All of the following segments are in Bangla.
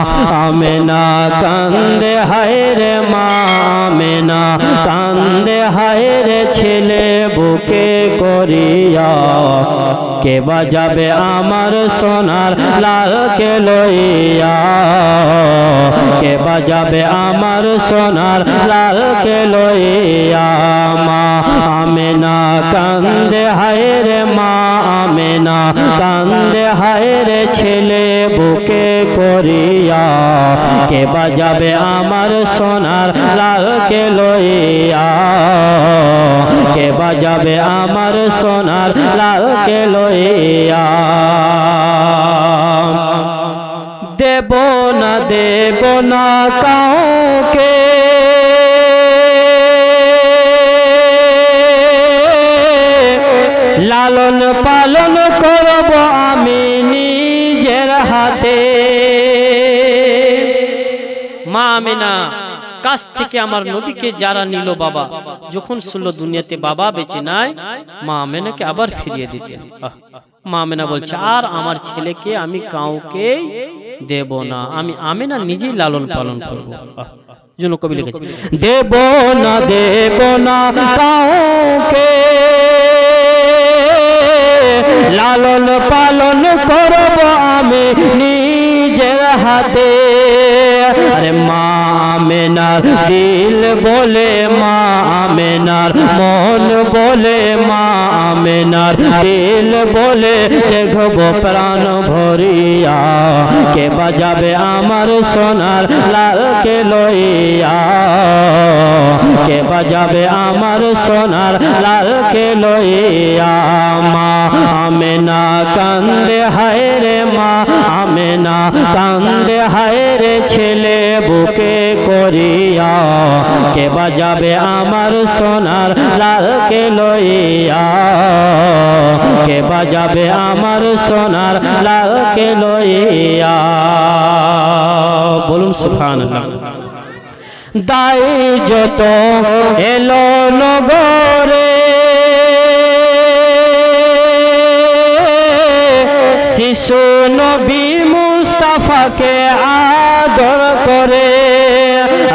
আমেনা কান্দে হায় রে মা আমেনা কান্দে হায় রে ছেলে বুকে করিয়া। কে বাজাবে আমার সোনার লালকে লইয়া? কে বাজাবে আমার সোনার লালকে লইয়া? মা আমেনা কান্দে হায় রে মা আমেনা কান্দে হায় রে ছেলে, বুকে করিয়া কে বাজাবে আমার সোনার লালকে লইয়া? কে বাজাবে আমার সোনার লালকে লইয়া? দেব না দেব না কাউকে লালন পালন করব আমি নিজের হাতে। মা আমেনা, কাছ থেকে আমার নবীকে যারা নিল বাবা, যখন শুনলো দুনিয়াতে বাবা বেঁচে নাই, মা আমেনাকে আবার ফিরিয়ে দিতেন। মা আমেনা বলছে, আর আমার ছেলেকে আমি কাউকে দেব না, আমি আমেনা নিজেই লালন পালন করব। জন্য কবি লিখেছে, দেব না দেব না, কাউকে লালন পালন করব আমি নিজের হাতে। আরে মা আমেনার দিল বলে মা আমেনার মন বলে মা আমেনার দিল বলে দেখব প্রাণ ভরিয়া। কে বাজাবে আমার সোনার লালকে লইয়া? কে বাজাবে আমার সোনার লালকে লইয়া? মা আমেনা কান্দে হায় রে মা আমেনা কান্দে হায় রে ছেলে, বুকে করিয়া, কে বাজাবে আমার সোনার লালকে লইয়া? কে বাজাবে আমার সোনার লালকে লইয়া? বলুন, সুবহানাল্লাহ। দায় যত এলো নগরে, শিশু নবী মুস্তাফাকে আদর করে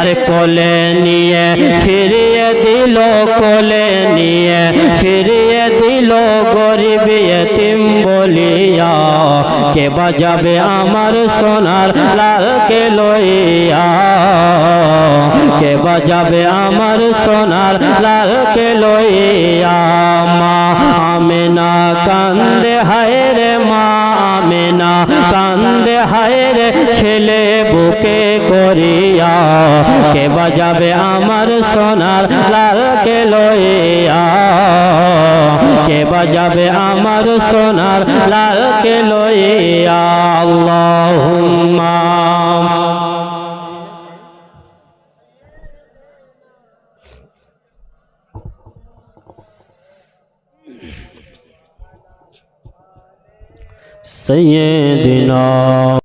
আরে কোলে নিয়ে ফিরিয়ে দিল, কোলে নিয়ে ফিরিয়ে দিল গরিব এতিম বলিয়া। কে বাজাবে আমার সোনার লালকে লইয়া? কে বাজাবে আমার সোনার লালকে লইয়া? মা আমেনা কান্দে, হায় রে মা আমেনা কান্দে, হায় রে ছেলে বুকে কে বাজাবে আমার সোনার লালকে লইয়া কে বাজাবে আমার সোনার লালকে লইয়া আল্লাহুম্মা سيدنا